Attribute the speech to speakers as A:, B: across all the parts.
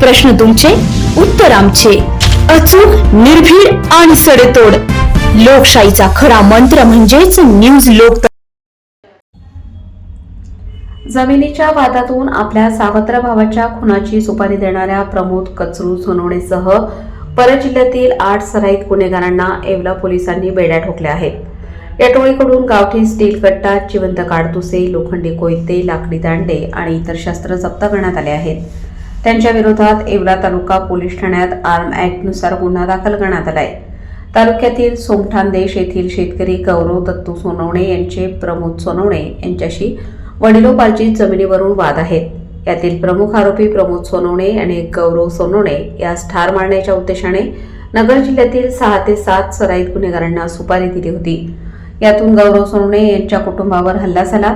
A: प्रश्न तुमचे उत्तर आमचे. अचूक निर्भीड आणि सडेतोड. लोकशाहीचा खरा मंत्र म्हणजेच न्यूज लोक
B: जमिनीच्या वादातून आपल्या सावत्र भावाच्या खुनाची सुपारी देणाऱ्या प्रमोद कचरू सोनवणेसह परजिल्ह्यातील आठ सराईत गुन्हेगारांना येवला पोलिसांनी बेड्या ठोकल्या आहेत. या टोळीकडून गावठी स्टील कट्टा जिवंत काडतुसे लोखंडी कोयते लाकडी दांडे आणि इतर शस्त्र जप्त करण्यात आले आहेत. त्यांच्या विरोधात येवला तालुका पोलीस ठाण्यात आर्म ऍक्टनुसार गुन्हा दाखल करण्यात आलाय. तालुक्यातील सोमठाणदेश येथील शेतकरी गौरव दत्तू सोनवणे यांचे प्रमोद सोनवणे यांच्याशी वडिलोपार्जित जमिनीवरून वाद आहेत. यातील प्रमुख आरोपी प्रमोद सोनवणे आणि गौरव सोनवणे यास ठार मारण्याच्या उद्देशाने नगर जिल्ह्यातील सहा ते सात सराईत गुन्हेगारांना सुपारी दिली होती. यातून गौरव सोनवणे यांच्या कुटुंबावर हल्ला झाला.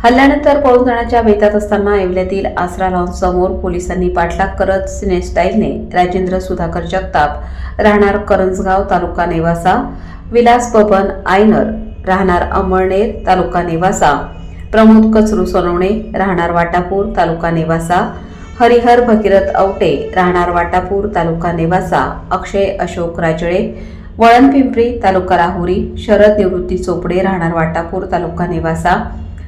B: हल्ल्यानंतर पळून जाण्याच्या बेतात असताना येवल्यातील आसरा लावून समोर पोलिसांनी पाठलाग करत सिनेस्टाईलने राजेंद्र सुधाकर जगताप राहणार करंजगाव तालुका नेवासा विलास बबन आयनर राहणार अमळनेर तालुका नेवासा प्रमोद कचरू सोनवणे राहणार वाटापूर तालुका नेवासा हरिहर भगीरथ औटे राहणार वाटापूर तालुका नेवासा अक्षय अशोक राजळे वळण पिंपरी तालुका राहुरी शरद निवृत्ती चोपडे राहणार वाटापूर तालुका नेवासा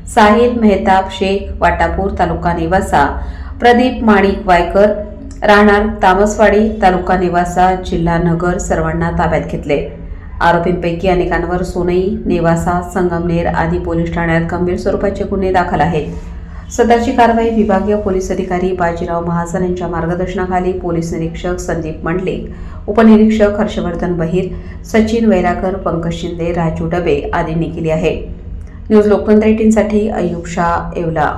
B: साहिल मेहताब शेख वाटापूर तालुका निवासा प्रदीप माणिक वायकर राहणार तामसवाडी तालुका निवासा जिल्हा नगर सर्वांना ताब्यात घेतले. आरोपींपैकी अनेकांवर सोनई नेवासा संगमनेर आदी पोलीस ठाण्यात गंभीर स्वरूपाचे गुन्हे दाखल आहेत. सदरची कारवाई विभागीय पोलीस अधिकारी बाजीराव महाजन यांच्या मार्गदर्शनाखाली पोलीस निरीक्षक संदीप मंडलिक उपनिरीक्षक हर्षवर्धन बहिर सचिन वैराकर पंकज शिंदे राजू डबे आदींनी केली आहे. न्यूज लोकतंत्र एटीनसाठी अयुब शाह येवला